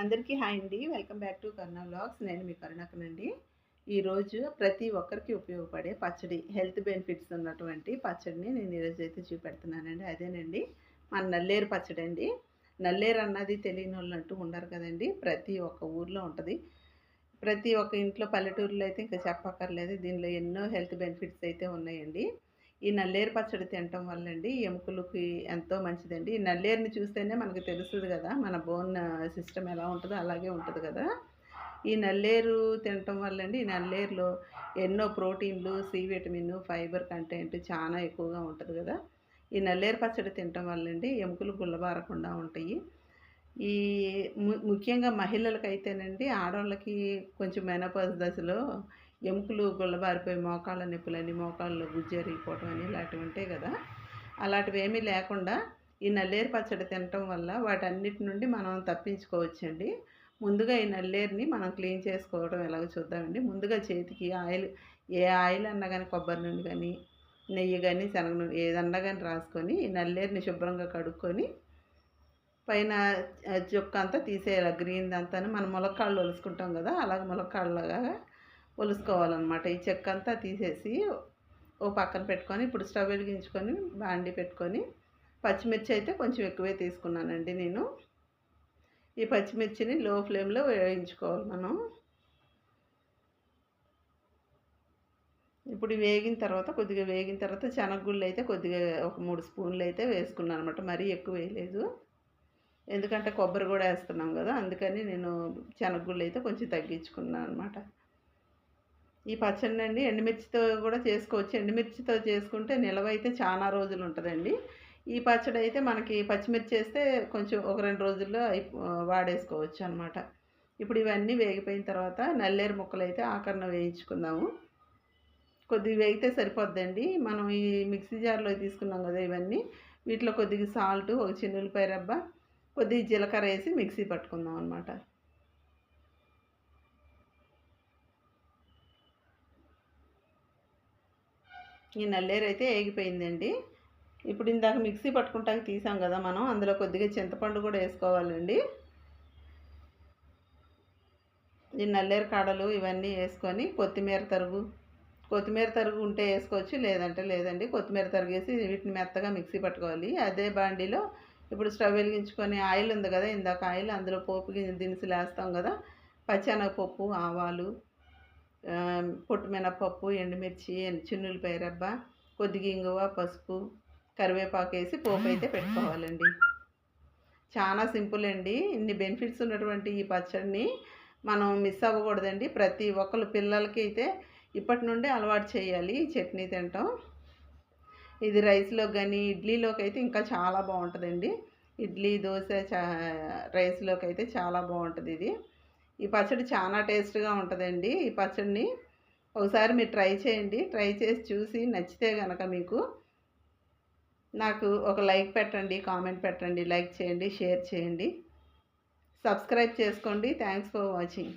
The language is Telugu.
అందరికీ హాయ్ అండి. Welcome back to Karuna vlogs. నేను మీ కరుణకనండి ఈరోజు ప్రతి ఒక్కరికి ఉపయోగపడే పచ్చడి హెల్త్ బెనిఫిట్స్ ఉన్నటువంటి పచ్చడిని నేను ఈరోజు అయితే చూపెడుతున్నానండి. అదేనండి మన నల్లేరు పచ్చడి అండి. నల్లేరు అన్నది తెలియని వాళ్ళు అంటూ ఉండరు కదండి. ప్రతి ఒక్క ఊర్లో ఉంటుంది. ప్రతి ఒక్క ఇంట్లో పల్లెటూరులో అయితే ఇంకా చెప్పక్కర్లేదు. దీనిలో ఎన్నో హెల్త్ బెనిఫిట్స్ అయితే ఉన్నాయండి. ఈ నల్లేరు పచ్చడి తినటం వల్ల అండి ఎముకలకి ఎంతో మంచిదండి. ఈ నల్లేరుని చూస్తేనే మనకు తెలుస్తుంది కదా మన బోన్ సిస్టమ్ ఎలా ఉంటుందో అలాగే ఉంటుంది కదా. ఈ నల్లేరు తినటం వల్ల అండి ఈ నల్లేరులో ఎన్నో ప్రోటీన్లు సి విటమిన్ ఫైబర్ కంటెంట్ చాలా ఎక్కువగా ఉంటుంది కదా. ఈ నల్లేరు పచ్చడి తినటం వల్ల అండి ఎముకలు గుల్లబారకుండా ఉంటాయి. ఈ ముఖ్యంగా మహిళలకైతేనండి ఆడవాళ్ళకి కొంచెం మెనపస్ దశలో ఎముకలు గుల్లబారిపోయి మోకాళ్ళ నొప్పులని మోకాళ్ళు గుజ్జరిగిపోవటం అని ఇలాంటివి ఉంటాయి కదా. అలాంటివి ఏమీ లేకుండా ఈ నల్లేరు పచ్చడి తినటం వల్ల వాటన్నిటి నుండి మనం తప్పించుకోవచ్చండి. ముందుగా ఈ నల్లేరుని మనం క్లీన్ చేసుకోవడం ఎలాగో చూద్దామండి. ముందుగా చేతికి ఆయిల్ ఏ ఆయిల్ అన్నా కానీ కొబ్బరి నూనె కానీ నెయ్యి కానీ శనగ నూనె ఏదన్నా కానీ రాసుకొని ఈ నల్లేరుని శుభ్రంగా కడుక్కొని పైన చుక్క అంతా తీసేయాలి. గ్రీన్ అంతా మనం ములక్కాళ్ళు ఒలుసుకుంటాం కదా అలాగే ములక్కాళ్ళగా ఒలుసుకోవాలన్నమాట. ఈ చెక్క అంతా తీసేసి ఓ పక్కన పెట్టుకొని ఇప్పుడు స్టవ్ వెలిగించుకొని బాండి పెట్టుకొని పచ్చిమిర్చి అయితే కొంచెం ఎక్కువే తీసుకున్నానండి నేను. ఈ పచ్చిమిర్చిని లో ఫ్లేమ్లో వేయించుకోవాలి మనం. ఇప్పుడు వేగిన తర్వాత కొద్దిగా వేగిన తర్వాత శనగగుళ్ళు అయితే కొద్దిగా ఒక మూడు స్పూన్లు అయితే వేసుకున్నాను అనమాట మరీ ఎక్కువ వేయలేదు. ఎందుకంటే కొబ్బరి కూడా వేస్తున్నాం కదా అందుకని నేను శనగగుళ్ళు అయితే కొంచెం తగ్గించుకున్నాను అనమాట ఈ పచ్చడి అండి ఎండుమిర్చితో కూడా చేసుకోవచ్చు. ఎండుమిర్చితో చేసుకుంటే నిల్వ అయితే చాలా రోజులు ఉంటుందండి ఈ పచ్చడి అయితే మనకి పచ్చిమిర్చి వేస్తే కొంచెం ఒక రెండు రోజుల్లో వాడేసుకోవచ్చు అనమాట ఇప్పుడు ఇవన్నీ వేగిపోయిన తర్వాత నల్లేరు ముక్కలు అయితే ఆకరణ వేయించుకుందాము. కొద్దిగా వేగితే సరిపోద్దండి. మనం ఈ మిక్సీ జార్లో తీసుకున్నాం కదా ఇవన్నీ. వీటిలో కొద్దిగా సాల్ట్ ఒక చిన్న ఉల్లిపాయ రబ్బ కొద్దిగా జీలకర్ర వేసి మిక్సీ పట్టుకుందాం అనమాట ఈ నల్లేరు అయితే ఏగిపోయిందండి. ఇప్పుడు ఇందాక మిక్సీ పట్టుకుంటాక తీసాం కదా మనం అందులో కొద్దిగా చింతపండు కూడా వేసుకోవాలండి. ఈ నల్లేరు కాడలు ఇవన్నీ వేసుకొని కొత్తిమీర తరుగు కొత్తిమీర తరుగు ఉంటే వేసుకోవచ్చు లేదంటే లేదండి. కొత్తిమీర తరుగు వేసి వీటిని మెత్తగా మిక్సీ పట్టుకోవాలి. అదే బాండీలో ఇప్పుడు స్టవ్ వెలిగించుకొని ఆయిల్ ఉంది కదా ఇందాక ఆయిల్ అందులో పోపు దినుసులు వేస్తాం కదా పచ్చెనగపప్పు ఆవాలు పొట్టు మినపప్పు ఎండుమిర్చి చిన్నులపాయ రబ్బ కొద్దిగా ఇంగువ పసుపు కరివేపాకు వేసి పోపు అయితే పెట్టుకోవాలండి. చాలా సింపుల్ అండి. ఇన్ని బెనిఫిట్స్ ఉన్నటువంటి ఈ పచ్చడిని మనం మిస్ అవ్వకూడదండి. ప్రతి ఒక్కరు పిల్లలకి అయితే ఇప్పటి నుండే అలవాటు చేయాలి చట్నీ తినటం. ఇది రైస్లోకి కానీ ఇడ్లీలోకి అయితే ఇంకా చాలా బాగుంటుందండి. ఇడ్లీ దోశ చా రైస్లోకి అయితే చాలా బాగుంటుంది ఇది. ఈ పచ్చడి చాలా టేస్ట్గా ఉంటుందండి. ఈ పచ్చడిని ఒకసారి మీరు ట్రై చేయండి. ట్రై చేసి చూసి నచ్చితే కనుక మీకు నాకు ఒక లైక్ పెట్టండి కామెంట్ పెట్టండి లైక్ చేయండి షేర్ చేయండి. సబ్స్క్రైబ్ చేసుకోండి. Thanks for watching.